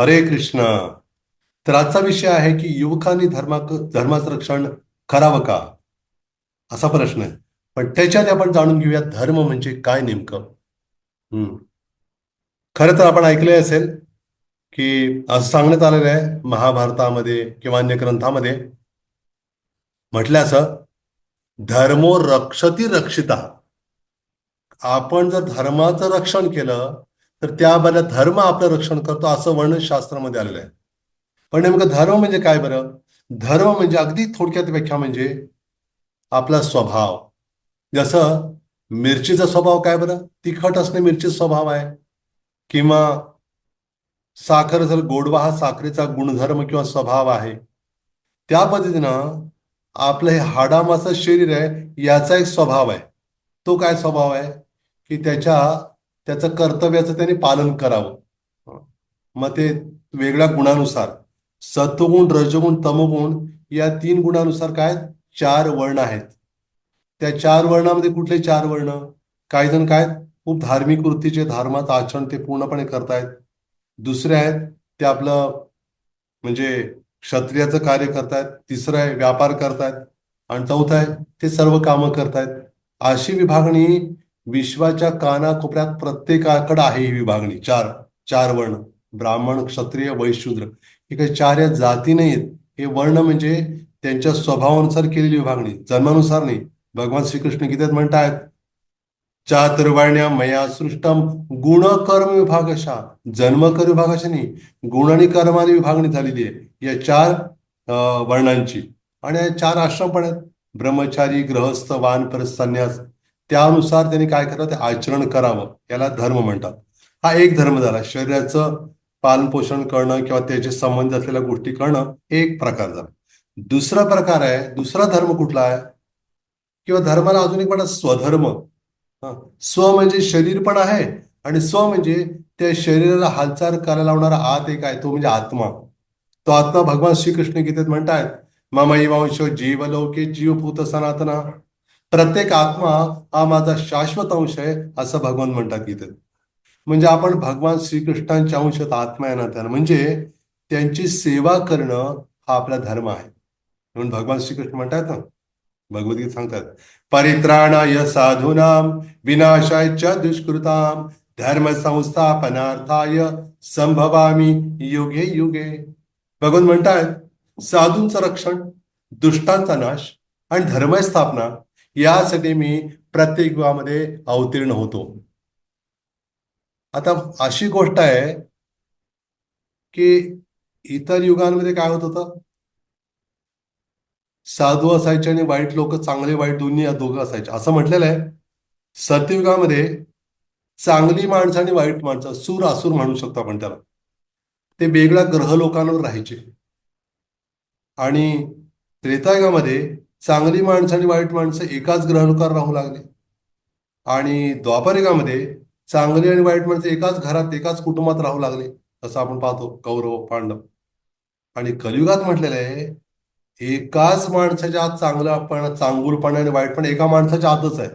हरे कृष्ण. तर आजचा विषय आहे की युवकांनी धर्मा धर्माचं रक्षण करावं का? असा प्रश्न आहे. पण त्याच्यात आपण जाणून घेऊया धर्म म्हणजे काय नेमकं. हम्म. खरं तर आपण ऐकले असेल की असं सांगण्यात आलेलं आहे महाभारतामध्ये किंवा अन्य ग्रंथामध्ये. म्हटलं असं धर्मो रक्षती रक्षिता. आपण जर धर्माचं रक्षण केलं तर त्याबद्दल धर्म आपलं रक्षण करतो असं वर्णन शास्त्रामध्ये आलेलं आहे. पण नेमकं धर्म म्हणजे काय बरं? धर्म म्हणजे अगदी थोडक्यात व्याख्या म्हणजे आपला स्वभाव. जसं मिरचीचा स्वभाव काय बरं? तिखट असणे मिरचीचा स्वभाव आहे. किंवा साखर जर गोडवा हा साखरेचा गुणधर्म किंवा स्वभाव आहे. त्या पद्धतीनं आपलं हे हाडामाचं शरीर आहे याचा एक स्वभाव आहे. तो काय स्वभाव आहे? की त्याच्या त्याचं कर्तव्याचं त्याने पालन करावं. मग ते वेगळ्या गुणानुसार सत्वगुण रजगुण तमगुण या तीन गुणानुसार काय? चार वर्ण आहेत. त्या चार वर्णामध्ये कुठले चार वर्ण? काही जण काय? खूप धार्मिक वृत्तीचे धर्मात आचरण ते पूर्णपणे करतायत. दुसरे आहेत ते आपलं म्हणजे क्षत्रियाचं कार्य करतायत. तिसरं आहे व्यापार करतायत. आणि चौथं आहे ते सर्व कामं करतायत. अशी विभागणी विश्वाच्या कानाकोपऱ्यात प्रत्येकाकडे आहे ही विभागणी. चार चार वर्ण. ब्राह्मण क्षत्रिय वैशूद्र. हे काही चार या जाती नाहीत हे वर्ण म्हणजे त्यांच्या स्वभावानुसार केलेली विभागणी. जन्मानुसार नाही. भगवान श्रीकृष्ण गीतेत म्हणतायत चातुर्वर्ण्य मया सृष्टम गुण कर्म विभागशा. जन्म कर विभागाशी नाही. गुण आणि कर्माने विभागणी झालेली आहे. या चार अं, वर्णांची. आणि या चार आश्रम पण आहेत. ब्रह्मचारी ग्रहस्थ वानपर संन्यास. त्यानुसार त्यांनी काय करावं? ते आचरण करावं. याला धर्म म्हणतात. हा एक धर्म झाला. शरीराचं पालन पोषण करणं किंवा त्याचे संबंध असलेल्या गोष्टी करणं एक प्रकार झाला. दुसरा प्रकार आहे दुसरा धर्म कुठला आहे? किंवा धर्माला अजून एक म्हणा स्वधर्म. स्व म्हणजे शरीर पण आहे आणि स्व म्हणजे त्या शरीराला हालचाल करायला लावणारा आत एक आहे तो म्हणजे आत्मा. तो आत्मा भगवान श्रीकृष्ण गीतेत म्हणतायत ममैवांश जीवलोके जीवभूत सनातना. प्रत्येक आत्मा हा माझा शाश्वत अंश आहे असं भगवान म्हणतात गीतेत म्हणजे आपण भगवान श्रीकृष्णांच्या अंशात आत्मा आहे ना त्यानं म्हणजे त्यांची सेवा करणं हा आपला धर्म आहे. म्हणून भगवान श्रीकृष्ण म्हणतात ना भगवद्गीत सांगतात परित्राणाय साधूनाम विनाशाय च दुष्कृताम धर्म संस्थापनार्थाय संभवामी युगे युगे. भगवान म्हणतायत साधूंचं रक्षण दुष्टांचा नाश आणि धर्म स्थापना यासाठी मी प्रत्येक युगामध्ये अवतीर्ण होतो. आता अशी गोष्ट आहे की इतर युगांमध्ये काय होत होतं? साधू असायचे आणि वाईट लोक चांगले वाईट दोन्ही दोघं असायचे. असं म्हटलेलं आहे. सत्ययुगामध्ये चांगली माणसं आणि वाईट माणसं सूर असूर म्हणू शकतो आपण त्याला. ते वेगळ्या ग्रह लोकांवर राहायचे. आणि त्रेतायुगामध्ये चांगली माणसं आणि वाईट माणसं एकाच ग्रहणुकार राहू लागले. आणि द्वापारयुगामध्ये चांगली आणि वाईट माणसं एकाच घरात एकाच कुटुंबात राहू लागले असं आपण पाहतो कौरव पांडव. आणि कलियुगात म्हटलेलं आहे एकाच माणसाच्या आत चांगलं चांगुलपणा आणि वाईटपणा एका माणसाच्या आतच आहे.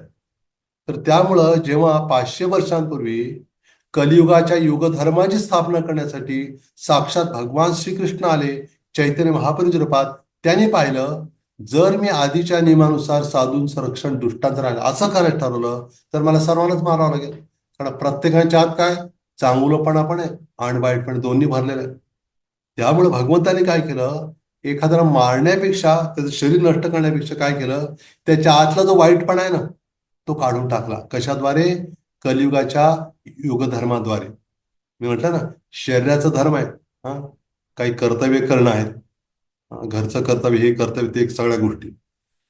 तर त्यामुळं जेव्हा पाचशे वर्षांपूर्वी कलियुगाच्या युगधर्माची स्थापना करण्यासाठी साक्षात भगवान श्रीकृष्ण आले चैतन्य महाप्रभूच्या रूपात त्यांनी पाहिलं जर मी आधीच्या नियमानुसार साधून संरक्षण दृष्टांत राहिलं असं करायचं ठरवलं तर मला सर्वांनाच मारावं लागेल. कारण प्रत्येकाच्या आत काय? चांगलंपणा पण आहे आणि वाईटपण दोन्ही भरलेलं आहे. त्यामुळे भगवंताने काय केलं? एखाद्याला मारण्यापेक्षा त्याचं शरीर नष्ट करण्यापेक्षा काय केलं? त्याच्या आतला जो वाईटपणा आहे ना तो काढून टाकला. कशाद्वारे? कलियुगाच्या युगधर्माद्वारे. मी म्हटलं ना शरीराचा धर्म आहे. हा? काही कर्तव्य करणं आहेत. घरचं कर्तव्य हे कर्तव्य ते सगळ्या गोष्टी.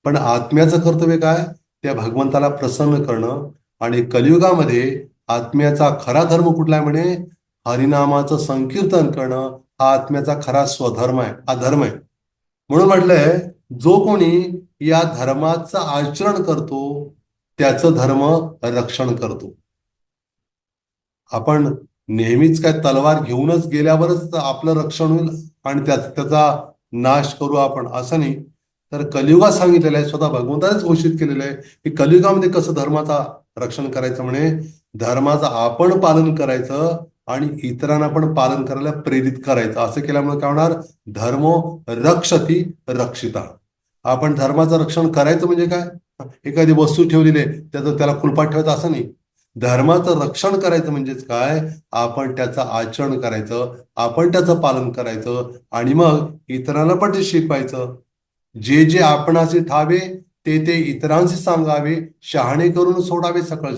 पण आत्म्याचं कर्तव्य काय? त्या भगवंताला प्रसन्न करणं आणि कलियुगामध्ये आत्म्याचा खरा धर्म कुठला आहे म्हणे? हरिनामाचं संकीर्तन करणं हा आत्म्याचा खरा स्वधर्म आहे हा धर्म आहे. म्हणून म्हटलंय जो कोणी या धर्माचं आचरण करतो त्याचं धर्म रक्षण करतो. आपण नेहमीच काय तलवार घेऊनच गेल्यावरच आपलं रक्षण होईल आणि त्या त्याचा नाश करू आपण असं नाही. तर कलियुगात सांगितलेलं आहे स्वतः भगवंतानेच घोषित केलेलं आहे की कलियुगामध्ये कसं धर्माचा रक्षण करायचं म्हणे? धर्माचं आपण पालन करायचं आणि इतरांना पण पालन करायला प्रेरित करायचं. असं केल्यामुळे काय होणार? धर्मो रक्षती रक्षिता. आपण धर्माचं रक्षण करायचं म्हणजे काय? एखादी वस्तू ठेवलेली आहे त्याचं त्याला कुलपाट ठेवायचं असं नाही. धर्माचं रक्षण करायचं म्हणजेच काय? आपण त्याचं आचरण करायचं आपण त्याचं पालन करायचं आणि मग इतरांना पण ते शिकवायचं. जे जे आपणाशी ठावे ते ते इतरांशी सांगावे शहाणे करून सोडावे सकळ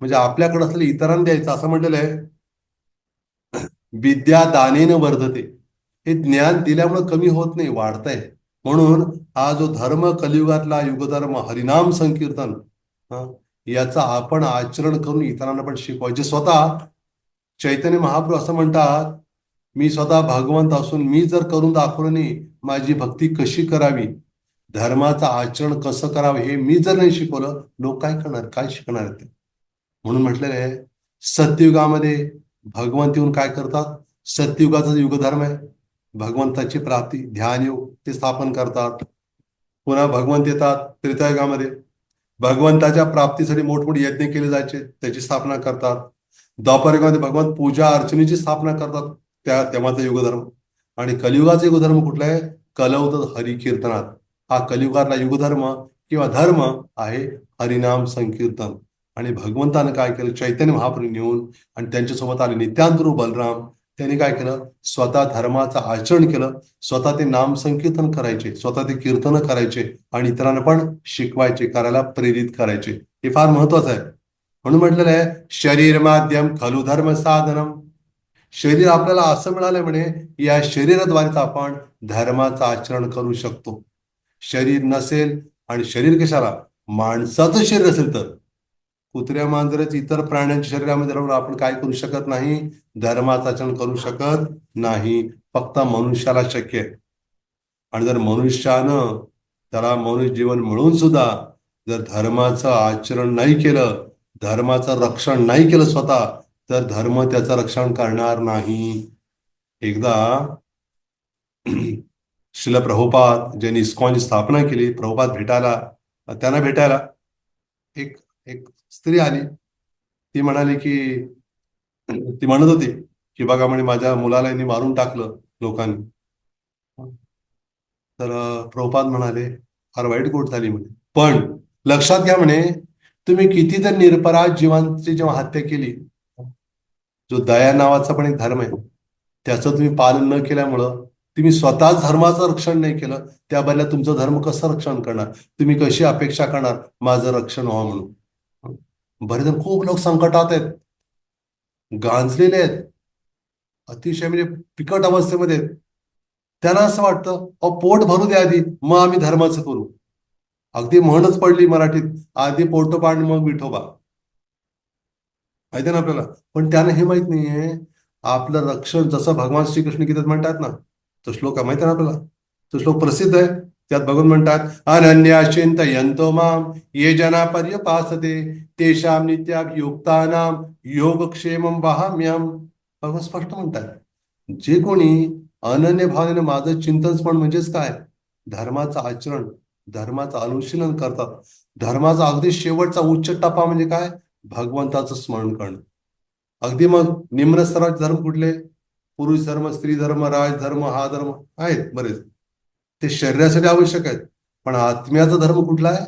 म्हणजे आपल्याकडे असलेले इतरांना द्यायचं असं म्हटलेलं आहे. विद्या दानेनं वर्धते. हे ज्ञान दिल्यामुळे कमी होत नाही वाढतंय. म्हणून हा जो धर्म कलियुगातला युगधर्म हरिनाम संकीर्तन हा, याचा आपण आचरण करून इतरांना पण शिकवायचे. स्वतः चैतन्य महाप्रभू असं म्हणतात मी स्वतः भगवंत असून मी जर करून दाखवलं नाही माझी भक्ती कशी करावी? धर्माचं आचरण कसं करावं हे मी जर नाही शिकवलं लोक काय करणार? काय शिकणार ते? म्हणून म्हटलेलं आहे सत्ययुगामध्ये भगवंत येऊन काय करतात? सत्ययुगाचा युगधर्म आहे भगवंताची प्राप्ती ध्यान योग ते स्थापन करतात. पुन्हा भगवंत येतात त्रेतायुगामध्ये. भगवंताच्या प्राप्तीसाठी मोठमोठे यज्ञ केले जायचे त्याची स्थापना करतात. द्वापरयुगामध्ये भगवंत पूजा अर्चनेची स्थापना करतात त्या तेव्हाचा युगधर्म. आणि कलियुगाचा युगधर्म कुठला आहे? कलवत हरिकीर्तनात. हा कलियुगातला युगधर्म किंवा धर्म आहे हरिनाम संकीर्तन. आणि भगवंतानं काय केलं? चैतन्य महाप्रभू नेऊन आणि त्यांच्यासोबत आले नित्यांतरू बलराम त्यांनी काय केलं? स्वतः धर्माचं आचरण केलं. स्वतः ते नाम संकीर्तन करायचे. स्वतः ते कीर्तन करायचे आणि इतरांना पण शिकवायचे करायला प्रेरित करायचे. हे फार महत्वाचं आहे. म्हणून म्हटलेलं आहे शरीर माध्यम खलु धर्म साधनम. शरीर आपल्याला असं मिळालंय म्हणे या शरीराद्वारेच आपण धर्माचं आचरण करू शकतो. शरीर नसेल आणि शरीर कशाला? माणसाचं शरीर असेल तर. कुत्र्या मांजरच इतर प्राण्यांच्या शरीरामध्ये राहून आपण काय करू शकत नाही? धर्माचं आचरण करू शकत नाही. फक्त मनुष्याला शक्य आहे. आणि जर मनुष्यानं त्याला मनुष्य जीवन मिळून सुद्धा जर धर्माचं आचरण नाही केलं धर्माचं रक्षण नाही केलं स्वतः तर धर्म त्याचं रक्षण करणार नाही. एकदा शिल प्रभुपाद ज्यांनी इस्कॉनची स्थापना केली प्रभुपाद भेटायला त्यांना भेटायला एक एक स्त्री आली. ती म्हणाली की ती म्हणत होती की बघा म्हणे माझ्या मुलाला यांनी मारून टाकलं लोकांनी. तर अं, प्रभुपाद म्हणाले फार वाईट गोट झाली म्हणे. पण लक्षात घ्या म्हणे तुम्ही किती तर निरपराध जीवांची जेव्हा हत्या केली जो दया नावाचा पण एक धर्म आहे त्याचं तुम्ही पालन न केल्यामुळं तुम्ही स्वतःच धर्माचं रक्षण नाही केलं त्या बदल्यात तुमचं धर्म कसं रक्षण करणार? तुम्ही कशी अपेक्षा करणार माझं रक्षण व्हावं म्हणून? बरेच खूप लोक संकटात आहेत. गांजलेले आहेत. अतिशय म्हणजे पिकट अवस्थेमध्ये आहेत. त्यांना असं वाटतं अहो पोट भरू द्या आधी मग आम्ही धर्माचं करू. अगदी म्हणच पडली मराठीत आधी पोट पाड मग विठोबा. माहिती ना आपल्याला? पण त्यांना हे माहीत नाहीये आपलं रक्षण जसं भगवान श्रीकृष्ण गीतेत म्हणतात ना तो श्लोक आहे माहिती ना आपल्याला? तो श्लोक प्रसिद्ध आहे. त्यात बघून म्हणतात अनन्या यंतो माम ये जना पर्यपासते तेषाम नित्याभियुक्तानाम योगक्षेम वहाम्यम भगवान स्पष्ट म्हणतात जे कोणी अनन्य भावनेने माझं चिंतन स्मरण म्हणजेच काय? धर्माचं आचरण धर्माचं अनुशीलन करतात. धर्माचा अगदी शेवटचा उच्च टप्पा म्हणजे काय? भगवंताचं स्मरण करणं. अगदी मग निम्न स्तराचे धर्म कुठले? पुरुष धर्म स्त्री धर्म राज धर्म हा धर्म आहेत बरेच. ते शरीरासाठी आवश्यक आहेत. पण आत्म्याचा धर्म कुठला आहे?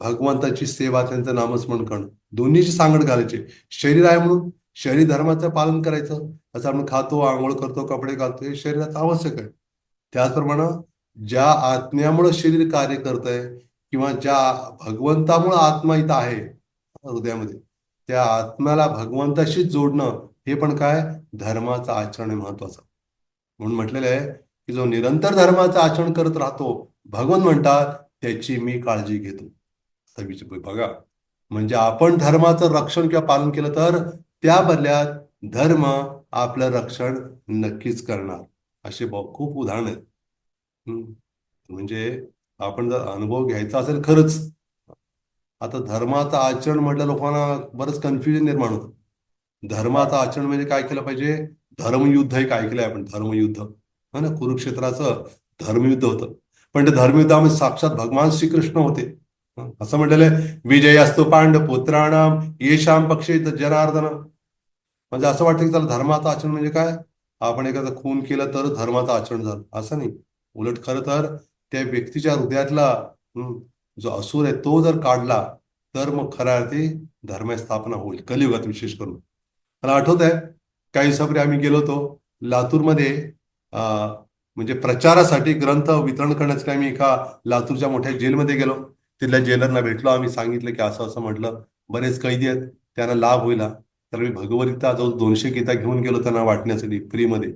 भगवंताची सेवा त्यांचं नामस्मरण करणं. दोन्हीची सांगड घालायची. शरीर आहे म्हणून शरीर धर्माचं पालन करायचं. असं आपण खातो आंघोळ करतो कपडे घालतो हे शरीराचं आवश्यक आहे. त्याचप्रमाणे ज्या आत्म्यामुळे शरीर कार्य करत आहे किंवा ज्या भगवंतामुळे आत्मा इथं आहे हृदयामध्ये त्या आत्म्याला भगवंताशी जोडणं हे पण काय? धर्माचं आचरण आहे महत्वाचं म्हणून म्हटलेलं आहे की जो निरंतर धर्माचं आचरण करत राहतो भगवान म्हणतात त्याची मी काळजी घेतो. बघा म्हणजे आपण धर्माचं रक्षण किंवा पालन केलं तर त्या बदल्यात धर्म आपलं रक्षण नक्कीच करणार. असे खूप उदाहरण आहेत. म्हणजे आपण जर अनुभव घ्यायचा असेल खरंच आता धर्माचं आचरण म्हटलं लोकांना बरंच कन्फ्युजन निर्माण होतं. धर्माचं आचरण म्हणजे काय केलं पाहिजे? धर्मयुद्ध एक ऐकलंय आपण? धर्मयुद्ध. हा ना कुरुक्षेत्राचं धर्मयुद्ध होतं. पण ते धर्मयुद्धामध्ये साक्षात भगवान श्रीकृष्ण होते. असं म्हटलेलं विजय असतो पांड पुत्राणाम येशाम पक्षे जनार्दन. म्हणजे असं वाटतं की त्याला धर्माचं आचरण म्हणजे काय? आपण एखादं खून केलं तर धर्माचं आचरण झालं. असं नाही. उलट खरं तर त्या व्यक्तीच्या हृदयातला जो असूर आहे तो जर काढला तर मग खऱ्या अर्थी धर्म स्थापना होईल. कलियुगात विशेष करून. मला आठवत आहे काही दिवसापूर्वी आम्ही गेलो होतो लातूरमध्ये. म्हणजे प्रचारासाठी ग्रंथ वितरण करण्यासाठी आम्ही एका लातूरच्या मोठ्या जेलमध्ये गेलो. तिथल्या जेलरना भेटलो. आम्ही सांगितलं की असं असं म्हटलं. बरेच कैदी आहेत. त्यांना लाभ होईल तर मी भगवद्गीता जो दोनशे गीता घेऊन गेलो त्यांना वाटण्यासाठी फ्रीमध्ये.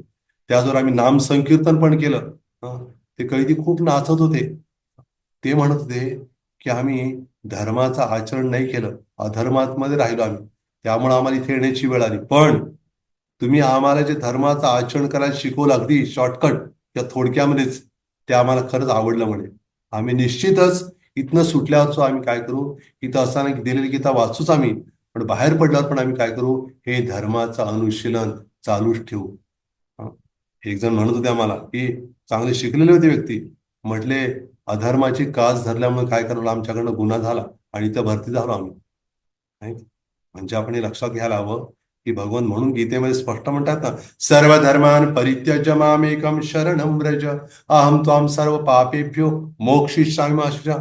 त्याचबरोबर आम्ही नाम संकीर्तन पण केलं. ते कैदी खूप नाचत होते. ते म्हणत होते की आम्ही धर्माचं आचरण नाही केलं. अधर्मात मध्ये राहिलो आम्ही. त्यामुळे आम्हाला इथे येण्याची वेळ आली. पण तुम्ही आम्हाला जे धर्माचं आचरण करायला शिकवलं अगदी शॉर्टकट या थोडक्यामध्येच ते आम्हाला खरंच आवडलं म्हणे. आम्ही निश्चितच इथनं सुटल्यावरच आम्ही काय करू? इथं असताना दिलेली गीता वाचूच आम्ही. पण बाहेर पडल्यावर पण आम्ही काय करू? हे धर्माचं अनुशीलन चालूच ठेवू. एक जण म्हणत होते आम्हाला की चांगले शिकलेले होते व्यक्ती. म्हटले अधर्माची कास धरल्यामुळे काय करावं? आमच्याकडनं गुन्हा झाला आणि इथं भरती झालो आम्ही. म्हणजे आपण हे लक्षात घ्यायला हवं की भगवान म्हणून गीतेमध्ये स्पष्ट म्हणतात ना सर्व धर्मान परित्यज मामेकम शरण व्रज अहम त्वाम सर्व पापेभ्यो मोक्षिष्यामि मा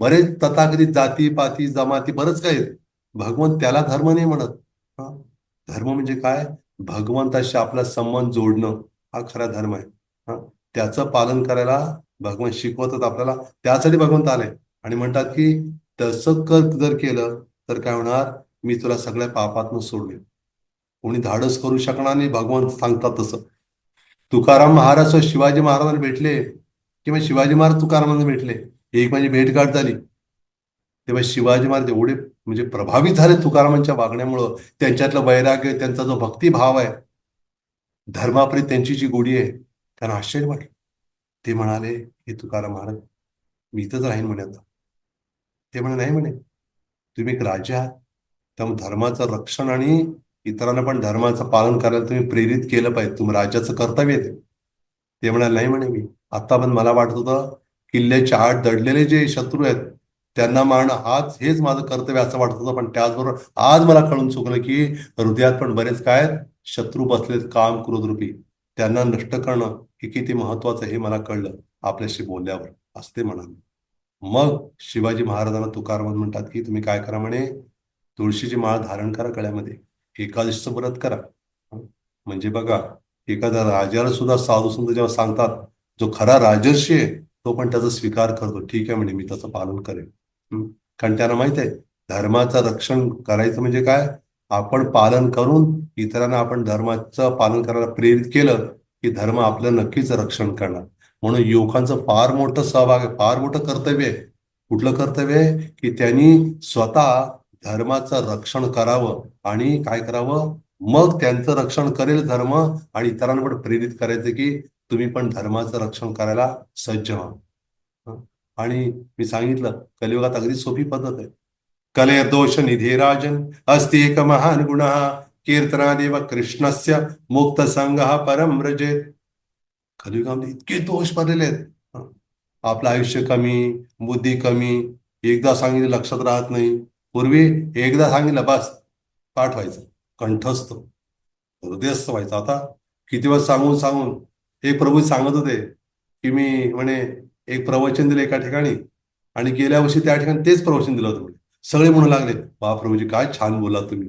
बरेच तथाकथित जाती पाती जमाती बरंच काय भगवान भगवंत त्याला धर्म नाही म्हणत. धर्म म्हणजे काय? भगवंताशी आपला संबंध जोडणं हा खरा धर्म आहे. हा? त्याचं पालन करायला भगवान शिकवतात आपल्याला. त्यासाठी भगवंत आले. आणि म्हणतात की तसं कर जर केलं तर काय होणार? मी तुला सगळ्या पापातनं सोडवेन. कोणी धाडस करू शकणार नाही भगवान सांगतात तसं. तुकाराम महाराज शिवाजी महाराजांना भेटले किंवा शिवाजी महाराज तुकारामांना भेटले एक म्हणजे भेटघाट झाली. तेव्हा शिवाजी महाराज एवढे म्हणजे प्रभावित झाले तुकारामांच्या वागण्यामुळं त्यांच्यातलं वैराग्य त्यांचा जो भक्तिभाव आहे धर्माप्रती त्यांची जी गोडी आहे त्यांना आश्चर्य वाटलं. ते म्हणाले हे तुकाराम महाराज मी इथंच राहीन म्हणे आता. ते म्हणे नाही म्हणे तुम्ही एक राजा आहात. त्यामुळे धर्माचं रक्षण आणि इतरांना पण धर्माचं पालन करायला तुम्ही प्रेरित केलं पाहिजे. तुम्ही राज्याचं कर्तव्य आहे ते. ते म्हणाले नाही म्हणे मी. आता पण मला वाटत होतं किल्ल्याच्या आत दडलेले जे शत्रू आहेत त्यांना मारणं हाच हेच माझं कर्तव्य असं वाटत होतं. पण त्याचबरोबर आज मला कळून चुकलं की हृदयात पण बरेच काय आहेत, शत्रू बसलेत काम क्रोधरूपी. त्यांना नष्ट करणं हे किती महत्वाचं हे मला कळलं आपल्याशी बोलल्यावर. असं ते म्हणाले. मग शिवाजी महाराजांना तुकाराम म्हणतात की तुम्ही काय करा म्हणे? तुळशीची माळ धारण करा कळ्यामध्ये एकादशीचं व्रत करा. म्हणजे बघा एखाद्या राजाला सुद्धा साधू संत जेव्हा सांगतात जो खरा राजर्षी आहे तो पण त्याचा स्वीकार करतो. ठीक आहे म्हणजे मी त्याचं पालन करेन. कारण त्यांना माहीत आहे धर्माचं रक्षण करायचं म्हणजे काय? आपण पालन करून इतरांना आपण धर्माचं पालन करायला प्रेरित केलं की धर्म आपलं नक्कीच रक्षण करणार. म्हणून युवकांचं फार मोठं सहभाग आहे फार मोठं कर्तव्य आहे. कुठलं कर्तव्य आहे? की त्यांनी स्वतः धर्माचं रक्षण करावं आणि काय करावं? मग त्यांचं रक्षण करेल धर्म आणि इतरांवर प्रेरित करायचं की तुम्ही पण धर्माचं रक्षण करायला सज्ज व्हा. आणि मी सांगितलं कलियुगात अगदी सोपी पद्धत आहे. कलेर्दोष निधे राजन अस्ति एक महान गुण कीर्तनादेव कृष्णस्य मुक्त संघ परम रजेत कलियुगामध्ये इतके दोष भरलेले आहेत. आपलं आयुष्य कमी बुद्धी कमी एकदा सांगितलं लक्षात राहत नाही. पूर्वी एकदा सांगितलं बस पाठ व्हायचं कंठस्थ. हृदयस्थ व्हायचं. आता किती वेळ सांगून सांगून एक प्रभू सांगत होते की मी म्हणे एक प्रवचन दिलं एका ठिकाणी आणि गेल्या वर्षी त्या ठिकाणी तेच प्रवचन दिलं होतं सगळे म्हणू लागले बा प्रभूजी काय छान बोला तुम्ही.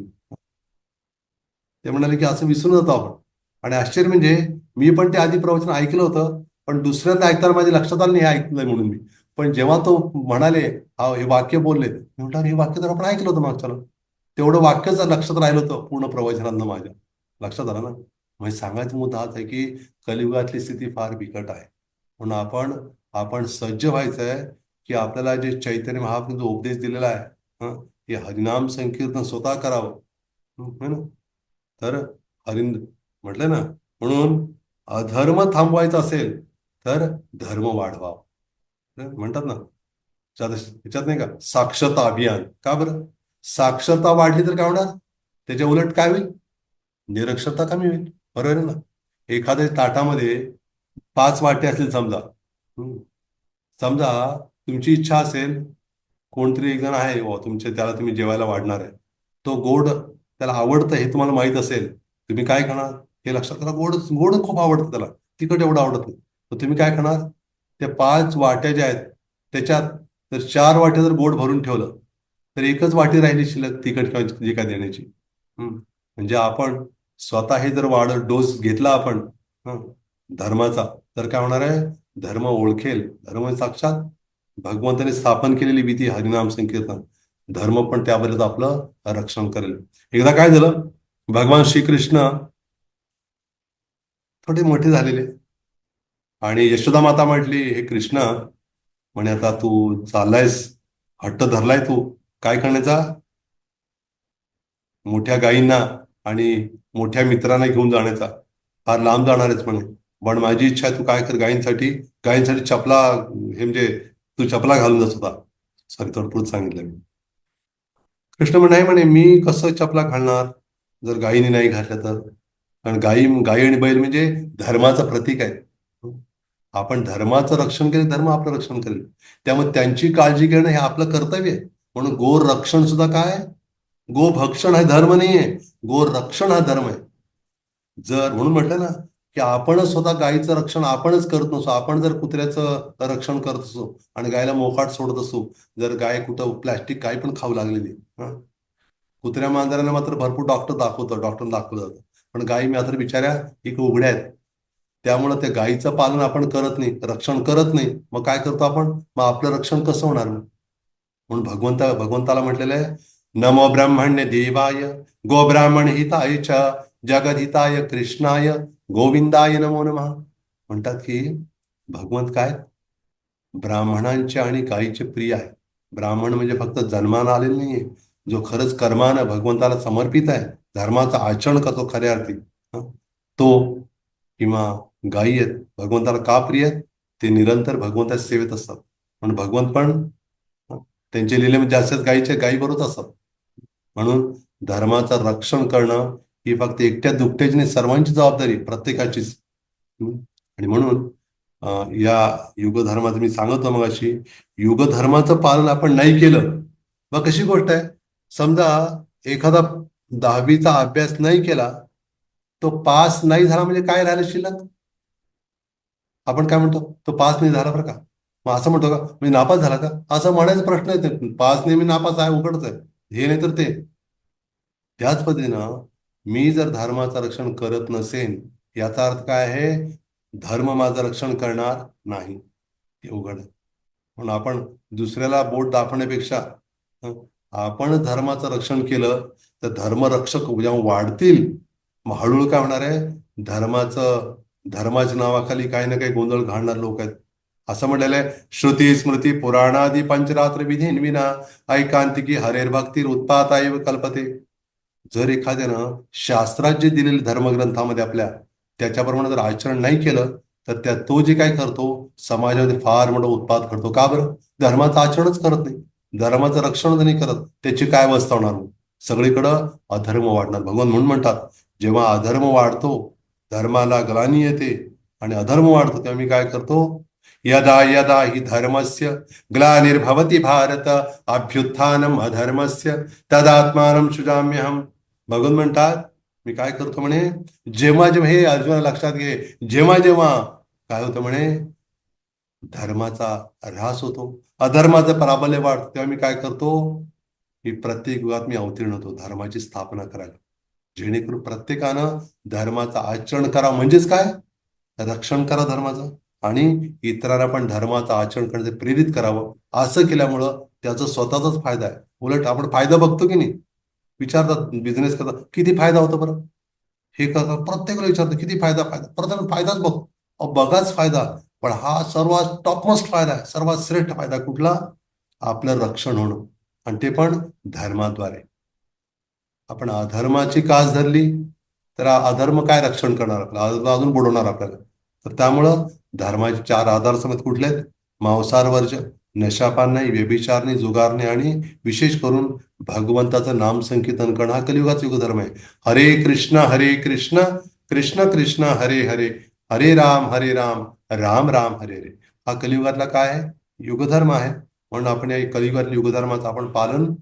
ते म्हणाले की असं विसरून जातो आपण. आणि आश्चर्य म्हणजे मी पण ते आधी प्रवचन ऐकलं होतं पण दुसऱ्यांदा ऐकताना माझ्या लक्षात आलं नाही हे ऐकलंय म्हणून मी. पण जेव्हा तो म्हणाले हे वाक्य बोलले. म्हणतात म्हटलं हे वाक्य तर आपण ऐकलं होतं मागच्याला. तेवढं वाक्यच लक्षात राहिलं होतं पूर्ण प्रवचनांना माझ्या. लक्षात आलं ना? म्हणजे सांगायचं मुद्दा हाच आहे की कलियुगातली स्थिती फार बिकट आहे. म्हणून आपण आपण सज्ज व्हायचं आहे की आपल्याला जे चैतन्य महाप्रभू जो उपदेश दिलेला आहे हे हरिनाम संकीर्तन स्वतः करावं. ना? तर हरिन म्हटलं ना? म्हणून अधर्म थांबवायचा असेल तर धर्म वाढवावा. म्हणतात ना त्याच्यात नाही का साक्षरता अभियान. का बरं? साक्षरता वाढली तर काय होणार? त्याच्या उलट काय होईल? निरक्षरता कमी होईल. बरोबर आहे ना? एखाद्या ताटामध्ये पाच वाटे असतील समजा. समजा तुमची इच्छा असेल कोणतरी एक जण आहे वा तुमचे त्याला तुम्ही जेवायला वाढणार आहे. तो गोड त्याला आवडतं हे तुम्हाला माहीत असेल तुम्ही काय खाणार? हे लक्षात त्याला गोड गोड खूप आवडतं त्याला. तिखट एवढं आवडत नाही. तर तुम्ही काय खाणार? त्या पाच वाट्या ज्या आहेत त्याच्यात जर चार वाट्या जर गोड भरून ठेवलं तर एकच वाटी राहिली शिल्लक तिखट किंवा जे काय देण्याची. हम्म. म्हणजे आपण स्वतः हे जर वाढ डोस घेतला आपण धर्माचा तर काय होणार आहे? धर्म ओळखेल. धर्म साक्षात भगवंताने स्थापन केलेली विधी हरिनाम संकीर्तन. धर्म पण त्याबरोबर आपलं रक्षण करेल. एकदा काय झालं? भगवान श्रीकृष्ण थोडे मोठे झालेले. आणि यशोदा माता म्हटली हे कृष्ण म्हणे आता तू चाललायस हट्ट धरलाय तू. काय करण्याचा? मोठ्या गायींना आणि मोठ्या मित्रांना घेऊन जाण्याचा. फार लांब जाणार आहेस म्हणे. पण माझी इच्छा आहे तू काय कर गायींसाठी. गायींसाठी चपला हे म्हणजे तू चपला घालून जात होता. सॉरी थोडं सांगितलं मी. कृष्ण म्हणे नाही म्हणे मी कसं चपला घालणार? जर गायीने नाही घातल्या तर. कारण गायी गायी आणि बैल म्हणजे धर्माचं प्रतीक आहे. आपण धर्माचं रक्षण केलं धर्म आपलं रक्षण करेल. त्यामुळे त्यांची काळजी घेणं हे आपलं कर्तव्य आहे. म्हणून गो रक्षण सुद्धा काय? गो भक्षण हा धर्म नाहीये गो रक्षण हा धर्म आहे. जर म्हणून म्हटलं ना की आपणच स्वतः गायीचं रक्षण आपणच करत नसो आपण जर कुत्र्याचं रक्षण करत असो आणि गायला मोकाट सोडत असो जर गाय कुठं प्लॅस्टिक काय पण खाऊ लागलेली कुत्र्या मांजरांना मात्र भरपूर डॉक्टर दाखवतो डॉक्टर दाखवलं जातं पण गायी मात्र बिचाऱ्या एक उघड्या आहेत. त्यामुळे त्या गायीचं पालन आपण करत नाही रक्षण करत नाही मग काय करतो आपण? मग आपलं रक्षण कसं होणार म्हणून भगवंता भगवंताला म्हटलेलं आहे नमो ब्राह्मण्य देवाय गो ब्राह्मण हिताय च जगदहिताय कृष्णाय गोविंदाय नमो नमः. म्हणतात की भगवंत काय? ब्राह्मणांचे आणि गायीचे प्रिय आहे. ब्राह्मण म्हणजे फक्त जन्मानं आलेले नाहीये. जो खरंच कर्मानं भगवंताला समर्पित आहे धर्माचं आचरण करतो खऱ्या अर्थी. तो किंवा गायी आहेत भगवंताला का प्रिय? आहेत ते निरंतर भगवंताच्या सेवेत असतात. म्हणून भगवंत पण त्यांचे लिहिले म्हणजे जास्त गायीच्या गायी बरोबर असतात. म्हणून धर्माचं रक्षण करणं ही फक्त एकट्या दुकट्याची नाही सर्वांची जबाबदारी प्रत्येकाचीच. आणि म्हणून या युगधर्माचं मी सांगतो मग अशी युगधर्माचं पालन आपण नाही केलं. मग कशी गोष्ट आहे? समजा एखादा दहावीचा अभ्यास नाही केला तो पास नाही झाला म्हणजे काय राहिलं शिल्लक? आपण काय म्हणतो? तो पास नाही झाला बरं का. मग असं म्हणतो का? मी नापास झाला का? असं म्हणायचा प्रश्न येते. पास नाही मी नापास आहे उघडत आहे. हे नाही तर ते. त्याच पद्धतीनं मी जर धर्माचं रक्षण करत नसेन याचा अर्थ काय आहे? धर्म माझं रक्षण करणार नाही. हे उघड. म्हणून आपण दुसऱ्याला बोट दाखवण्यापेक्षा आपण धर्माचं रक्षण केलं तर धर्मरक्षक जेव्हा वाढतील. मग हळूहळू काय होणार आहे? धर्माचं धर्माच्या नावाखाली काही ना काही गोंधळ घालणार लोक आहेत. असं म्हटलेलं आहे श्रुती स्मृती पुराणादी पंचरात्र विधीन विना ऐकांतिकी हरेर भक्तीर उत्पात कल्पते. जर एखाद्यानं शास्त्रात जे दिलेले धर्मग्रंथामध्ये आपल्या त्याच्याप्रमाणे जर आचरण नाही केलं तर त्या तो जे काय करतो समाजामध्ये फार मोठा उत्पाद करतो. का बरं? धर्माचं आचरणच करत नाही. धर्माचं रक्षणच नाही करत त्याची काय अवस्था होणार? सगळीकडं अधर्म वाढणार. भगवान म्हणून म्हणतात जेव्हा अधर्म वाढतो धर्माला ग्लानी येते आणि अधर्म वाढतो तेव्हा मी काय करतो? यदा यदा हि धर्मस्य ग्लानिर्भवति भारत अभ्युत्थानम अधर्मस्य तदात्मानं सुजाम्यहम भगवान म्हणतात मी काय करतो म्हणे? जेव्हा जेव्हा हे अर्जुना लक्षात घे जेव्हा जेव्हा काय होतं म्हणे? धर्माचा ऱ्हास होतो अधर्माचं प्राबल्य वाढतं तेव्हा मी काय करतो? मी प्रत्येक युगात मी अवतीर्ण होतो धर्माची स्थापना करायला. जेणेकरून प्रत्येकानं धर्माचं आचरण करा म्हणजेच काय? रक्षण करा धर्माचं आणि इतरांना पण धर्माचं आचरण करण्याचे प्रेरित करावं. असं केल्यामुळं त्याचा स्वतःचाच फायदा आहे. उलट आपण फायदा बघतो की नाही? विचारतात बिझनेस करतात किती फायदा होतो बरं? हे करतात प्रत्येकाला विचारतात किती फायदा फायदा? प्रत्येक फायदाच बघ. बघाच फायदा. पण हा सर्वात टॉपमोस्ट फायदा आहे. सर्वात श्रेष्ठ फायदा कुठला? आपलं रक्षण होणं. आणि ते पण धर्माद्वारे. आपण अधर्माची कास धरली तर अधर्म काय रक्षण करणार आपल्याला अजून बुडवणार आपल्याला. तर त्यामुळं धर्माचे चार आधार समज कुठले आहेत? मांसार वर्ज नशापान नाही व्यभिचार नाही जुगार नाही आणि विशेष करून भगवंताचं नाम संकीर्तन करणं हा कलियुगाचा युगधर्म आहे. हरे कृष्ण हरे कृष्ण कृष्ण कृष्ण हरे हरे हरे राम हरे राम राम राम हरे हरे. हा कलियुगातला काय आहे? युगधर्म आहे. म्हणून आपण या कलियुगातल्या युगधर्माचं आपण पालन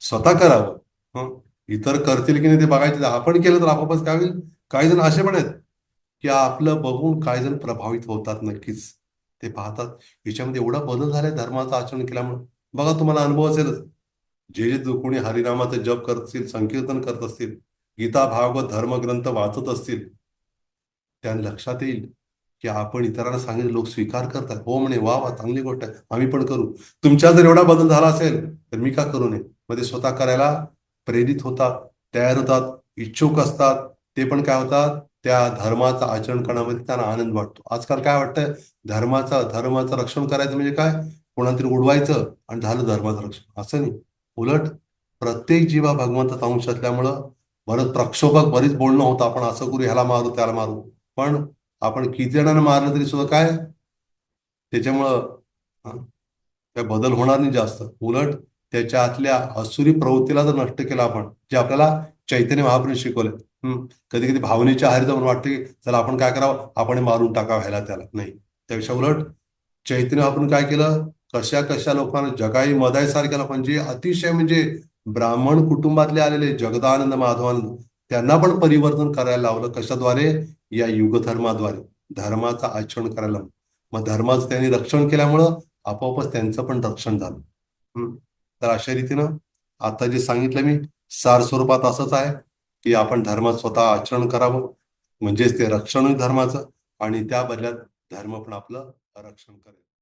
स्वतः करावं. हं? इतर करतील की नाही ते बघायचे आपण केलं तर आपोआपच काय होईल? काही जण असे पण आहेत की आपलं बघून काही जण प्रभावित होतात नक्कीच. ते पाहतात. याच्यामध्ये एवढा बदल झालाय धर्माचं आचरण केल्यामुळे. बघा तुम्हाला अनुभव असेलच. जे जे कोणी हरिनामाचं जप करत असतील संकीर्तन करत असतील गीता भागवत धर्मग्रंथ वाचत असतील त्यांना लक्षात येईल की आपण इतरांना सांगितलं लोक स्वीकार करतात. हो म्हणे वा वा चांगली गोष्ट आहे. आम्ही पण करू. तुमच्या जर एवढा बदल झाला असेल तर मी का करू नये? मध्ये स्वतः करायला प्रेरित होतात तयार होतात इच्छुक असतात. ते पण काय होतात? त्या धर्माचं आचरण करण्यामध्ये त्यांना आनंद वाटतो. आजकाल काय वाटतंय? धर्माचं धर्माचं रक्षण करायचं म्हणजे काय? कोणातरी उडवायचं आणि झालं धर्माचं रक्षण. असं नाही. उलट प्रत्येक जीवा भगवंताचा अंश असल्यामुळं बरंच प्रक्षोभक बरीच बोलणं होतं. आपण असं करू ह्याला मारू त्याला मारू. पण आपण किती जणांना मारलं तरी सुद्धा काय? त्याच्यामुळं काय बदल होणार नाही जास्त. उलट त्याच्या आतल्या असुरी प्रवृत्तीला जर नष्ट केलं आपण जे आपल्याला चैतन्य महाप्रभू शिकवले कधी कधी भावनेच्या आहारी जाऊन वाटते की चला आपण काय करावं? आपण मारून टाकावं व्हायला त्याला. नाही. त्यापेक्षा उलट चैतन्य आपण काय केलं? कशा कशा लोकांना जगाई मदाई सारख्या लोकांची अतिशय म्हणजे ब्राह्मण कुटुंबातले आलेले जगदानंद माधवानंद त्यांना पण परिवर्तन करायला लावलं. कशाद्वारे? या युगधर्माद्वारे. धर्माचं आचरण करायला मग धर्माचं त्यांनी रक्षण केल्यामुळं आपोआपच त्यांचं पण रक्षण झालं. हम्म. तर अशा रीतीनं आता जे सांगितलं मी सार स्वरूपात असंच आहे की आपण धर्मात स्वतः आचरण करावं. म्हणजेच ते रक्षण धर्माचं आणि त्या बदल्यात धर्म पण आपलं रक्षण करेल.